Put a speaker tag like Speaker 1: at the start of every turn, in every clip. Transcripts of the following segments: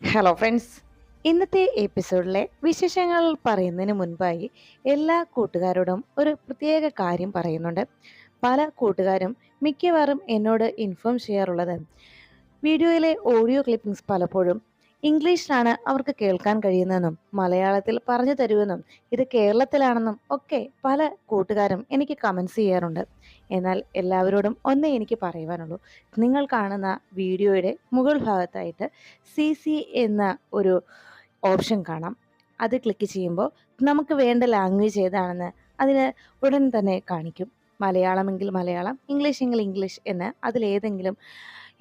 Speaker 1: Hello friends ഇന്നത്തെ എപ്പിസോഡിലെ വിശേഷങ്ങൾ പറയുന്നതിന് മുൻപായി എല്ലാ കൂട്ടുകാരോടും ഒരു പ്രത്യേക കാര്യം പറയുന്നുണ്ട്. പല കൂട്ടുകാരും മിക്കവാറും എന്നോട് ഇൻഫോം ചെയ്യാറുള്ളത്. വീഡിയോയിലെ ഓഡിയോ ക്ലിപ്പിംഗ്സ് പലപ്പോഴും ഇംഗ്ലീഷിലാണ് അവർക്ക് കേൾക്കാൻ കഴിയുന്നതെന്നും മലയാളത്തിൽ പറഞ്ഞു തരുമെന്നും ഇത് കേരളത്തിലാണെന്നും ഒക്കെ പല കൂട്ടുകാരും എനിക്ക് കമൻസ് ചെയ്യാറുണ്ട്. എന്നാൽ എല്ലാവരോടും ഒന്നേ എനിക്ക് പറയുവാനുള്ളൂ. നിങ്ങൾ കാണുന്ന വീഡിയോയുടെ മുകൾ ഭാഗത്തായിട്ട് സി സി എന്ന ഒരു ഓപ്ഷൻ കാണാം. അത് ക്ലിക്ക് ചെയ്യുമ്പോൾ നമുക്ക് വേണ്ട ലാംഗ്വേജ് ഏതാണെന്ന് അതിന് ഉടൻ തന്നെ കാണിക്കും. മലയാളമെങ്കിൽ മലയാളം ഇംഗ്ലീഷ് എങ്കിൽ ഇംഗ്ലീഷ് എന്ന് അതിലേതെങ്കിലും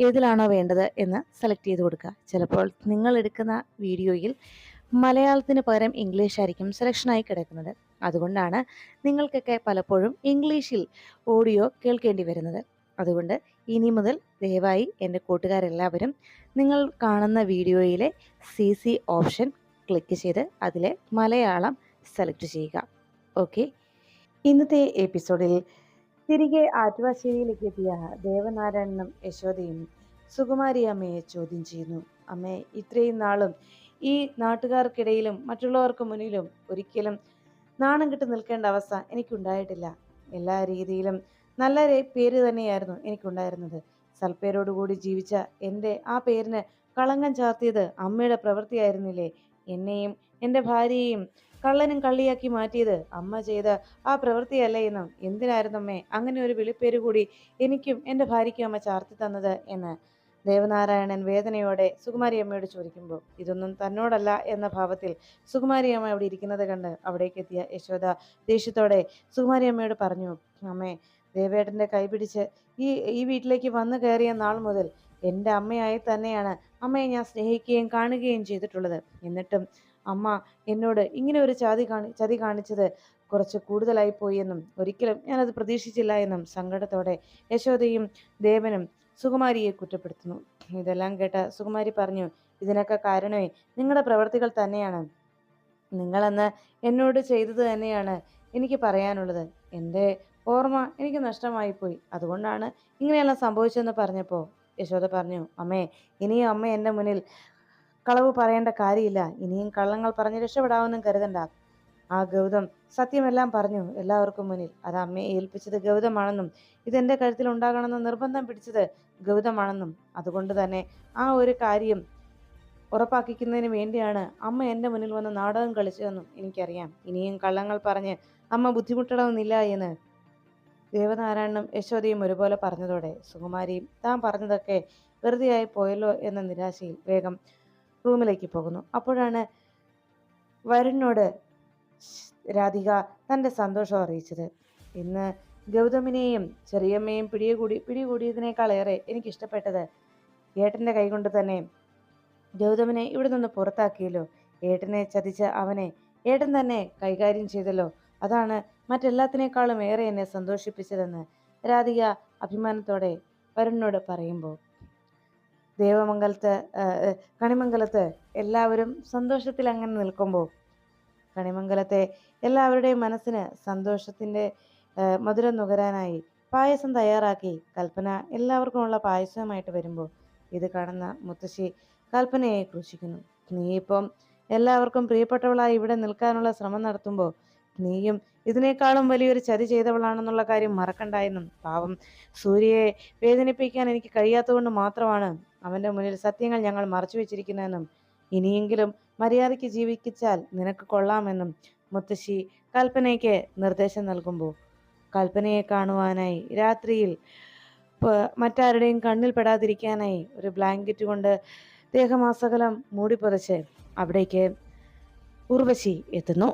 Speaker 1: ഏതിലാണോ വേണ്ടത് എന്ന് സെലക്ട് ചെയ്ത് കൊടുക്കുക. ചിലപ്പോൾ നിങ്ങൾ എടുക്കുന്ന വീഡിയോയിൽ മലയാളത്തിന് പകരം ഇംഗ്ലീഷ് ആയിരിക്കും സെലക്ഷനായി കിടക്കുന്നത്. അതുകൊണ്ടാണ് നിങ്ങൾക്കൊക്കെ പലപ്പോഴും ഇംഗ്ലീഷിൽ ഓഡിയോ കേൾക്കേണ്ടി വരുന്നത്. അതുകൊണ്ട് ഇനി മുതൽ ദയവായി എന്റെ കൂട്ടുകാരെല്ലാവരും നിങ്ങൾ കാണുന്ന വീഡിയോയിലെ സി സി ഓപ്ഷൻ ക്ലിക്ക് ചെയ്ത് അതിലെ മലയാളം സെലക്ട് ചെയ്യുക. ഓക്കെ ഇന്നത്തെ എപ്പിസോഡിൽ തിരികെ ആറ്റുവാശ്ശേരിയിലേക്ക് എത്തിയ ദേവനാരായണനും യശോദയും സുകുമാരി അമ്മയെ ചോദ്യം ചെയ്യുന്നു. അമ്മേ ഇത്രയും നാളും ഈ നാട്ടുകാർക്കിടയിലും മറ്റുള്ളവർക്ക് മുന്നിലും ഒരിക്കലും നാണം കിട്ടി നിൽക്കേണ്ട അവസ്ഥ എനിക്കുണ്ടായിട്ടില്ല. എല്ലാ രീതിയിലും നല്ല പേര് തന്നെയായിരുന്നു എനിക്കുണ്ടായിരുന്നത്. സൽപ്പേരോടുകൂടി ജീവിച്ച എന്റെ ആ പേരിന് കളങ്കം ചാർത്തിയത് അമ്മയുടെ പ്രവൃത്തിയായിരുന്നില്ലേ? എന്നെയും എന്റെ ഭാര്യയെയും കള്ളനും കള്ളിയാക്കി മാറ്റിയത് അമ്മ ചെയ്ത ആ പ്രവൃത്തിയല്ലേ എന്നും എന്തിനായിരുന്നു അമ്മേ അങ്ങനെ ഒരു വിളിപ്പേര് കൂടി എനിക്കും എന്റെ ഭാര്യയ്ക്കും അമ്മ ചാർത്തി തന്നത് എന്ന് ദേവനാരായണൻ വേദനയോടെ സുകുമാരി അമ്മയോട് ചോദിക്കുമ്പോൾ ഇതൊന്നും തന്നോടല്ല എന്ന ഭാവത്തിൽ സുകുമാരി അമ്മ അവിടെ ഇരിക്കുന്നത് കണ്ട് അവിടേക്ക് എത്തിയ യശോദ ദേഷ്യത്തോടെ സുകുമാരി അമ്മയോട് പറഞ്ഞു അമ്മേ ദേവേട്ടന്റെ കൈപിടിച്ച് ഈ ഈ വീട്ടിലേക്ക് വന്നു കയറിയ നാൾ മുതൽ എന്റെ അമ്മയായി തന്നെയാണ് അമ്മയെ ഞാൻ സ്നേഹിക്കുകയും കാണുകയും ചെയ്തിട്ടുള്ളത്. എന്നിട്ടും അമ്മ എന്നോട് ഇങ്ങനെ ഒരു ചതി കാണി ചതി കാണിച്ചത് കുറച്ച് കൂടുതലായി പോയി എന്നും ഒരിക്കലും ഞാനത് പ്രതീക്ഷിച്ചില്ല എന്നും സങ്കടത്തോടെ യശോദയും ദേവനും സുകുമാരിയെ കുറ്റപ്പെടുത്തുന്നു. ഇതെല്ലാം കേട്ട സുകുമാരി പറഞ്ഞു ഇതിനൊക്കെ കാരണമേ നിങ്ങളുടെ പ്രവർത്തികൾ തന്നെയാണ്. നിങ്ങളന്ന് എന്നോട് ചെയ്തത് തന്നെയാണ് എനിക്ക് പറയാനുള്ളത്. എന്റെ ഓർമ്മ എനിക്ക് നഷ്ടമായി പോയി അതുകൊണ്ടാണ് ഇങ്ങനെയെല്ലാം സംഭവിച്ചതെന്ന് പറഞ്ഞപ്പോൾ യശോദ പറഞ്ഞു അമ്മേ ഇനിയും അമ്മ എന്റെ മുന്നിൽ കളവ് പറയേണ്ട കാര്യമില്ല. ഇനിയും കള്ളങ്ങൾ പറഞ്ഞ് രക്ഷപ്പെടാമെന്നും കരുതണ്ട. ആ ഗൗതം സത്യമെല്ലാം പറഞ്ഞു എല്ലാവർക്കും മുന്നിൽ. അത് അമ്മയെ ഏൽപ്പിച്ചത് ഗൗതമാണെന്നും ഇതെന്റെ കഴുത്തിൽ ഉണ്ടാകണമെന്ന് നിർബന്ധം പിടിച്ചത് ഗൗതമാണെന്നും. അതുകൊണ്ട് തന്നെ ആ ഒരു കാര്യം ഉറപ്പാക്കിക്കുന്നതിന് വേണ്ടിയാണ് അമ്മ എന്റെ മുന്നിൽ വന്ന് നാടകം കളിച്ചതെന്നും എനിക്കറിയാം. ഇനിയും കള്ളങ്ങൾ പറഞ്ഞ് അമ്മ ബുദ്ധിമുട്ടണമെന്നില്ല എന്ന് ദേവനാരായണനും യശോദയും ഒരുപോലെ പറഞ്ഞതോടെ സുകുമാരിയും താൻ പറഞ്ഞതൊക്കെ വെറുതെയായി പോയല്ലോ എന്ന നിരാശയിൽ വേഗം റൂമിലേക്ക് പോകുന്നു. അപ്പോഴാണ് വരുണിനോട് രാധിക തന്റെ സന്തോഷം അറിയിച്ചത്. ഇന്ന് ഗൗതമിനെയും ചെറിയമ്മയും പിടികൂടി പിടികൂടിയതിനേക്കാളേറെ എനിക്കിഷ്ടപ്പെട്ടത് ഏട്ടന്റെ കൈകൊണ്ട് തന്നെ. ഗൗതമിനെ ഇവിടെ നിന്ന് പുറത്താക്കിയല്ലോ. ഏട്ടനെ ചതിച്ച അവനെ ഏട്ടൻ തന്നെ കൈകാര്യം ചെയ്തല്ലോ. അതാണ് മറ്റെല്ലാത്തിനേക്കാളും ഏറെ എന്നെ സന്തോഷിപ്പിച്ചതെന്ന് രാധിക അഭിമാനത്തോടെ വരുണിനോട് പറയുമ്പോൾ. ദേവമംഗലത്ത് കണിമംഗലത്ത് എല്ലാവരും സന്തോഷത്തിൽ അങ്ങനെ നിൽക്കുമ്പോൾ കണിമംഗലത്തെ എല്ലാവരുടെയും മനസ്സിന് സന്തോഷത്തിന്റെ മധുരം നുകരാനായി പായസം തയ്യാറാക്കി കൽപ്പന എല്ലാവർക്കുമുള്ള പായസവുമായിട്ട് വരുമ്പോൾ ഇത് കാണുന്ന മുത്തശ്ശി കൽപ്പനയെ ക്രൂശിക്കുന്നു. നീ ഇപ്പം എല്ലാവർക്കും പ്രിയപ്പെട്ടവളായി ഇവിടെ നിൽക്കാനുള്ള ശ്രമം നടത്തുമ്പോൾ നീയും ഇതിനേക്കാളും വലിയൊരു ചതി ചെയ്തവളാണെന്നുള്ള കാര്യം മറക്കണ്ടായെന്നും പാവം സൂര്യയെ വേദനിപ്പിക്കാൻ എനിക്ക് കഴിയാത്തതുകൊണ്ട് മാത്രമാണ് അവന്റെ മുന്നിൽ സത്യങ്ങൾ ഞങ്ങൾ മറച്ചു വെച്ചിരിക്കുന്നതെന്നും ഇനിയെങ്കിലും മര്യാദയ്ക്ക് ജീവിക്കിച്ചാൽ നിനക്ക് കൊള്ളാമെന്നും മുത്തശ്ശി കൽപ്പനയ്ക്ക് നിർദ്ദേശം നൽകുമ്പോൾ കൽപ്പനയെ കാണുവാനായി രാത്രിയിൽ മറ്റാരുടെയും കണ്ണിൽ പെടാതിരിക്കാനായി ഒരു ബ്ലാങ്കറ്റ് കൊണ്ട് ദേഹമാസകലം മൂടിപ്പറിച്ച് അവിടേക്ക് ഉർവശി എത്തുന്നു.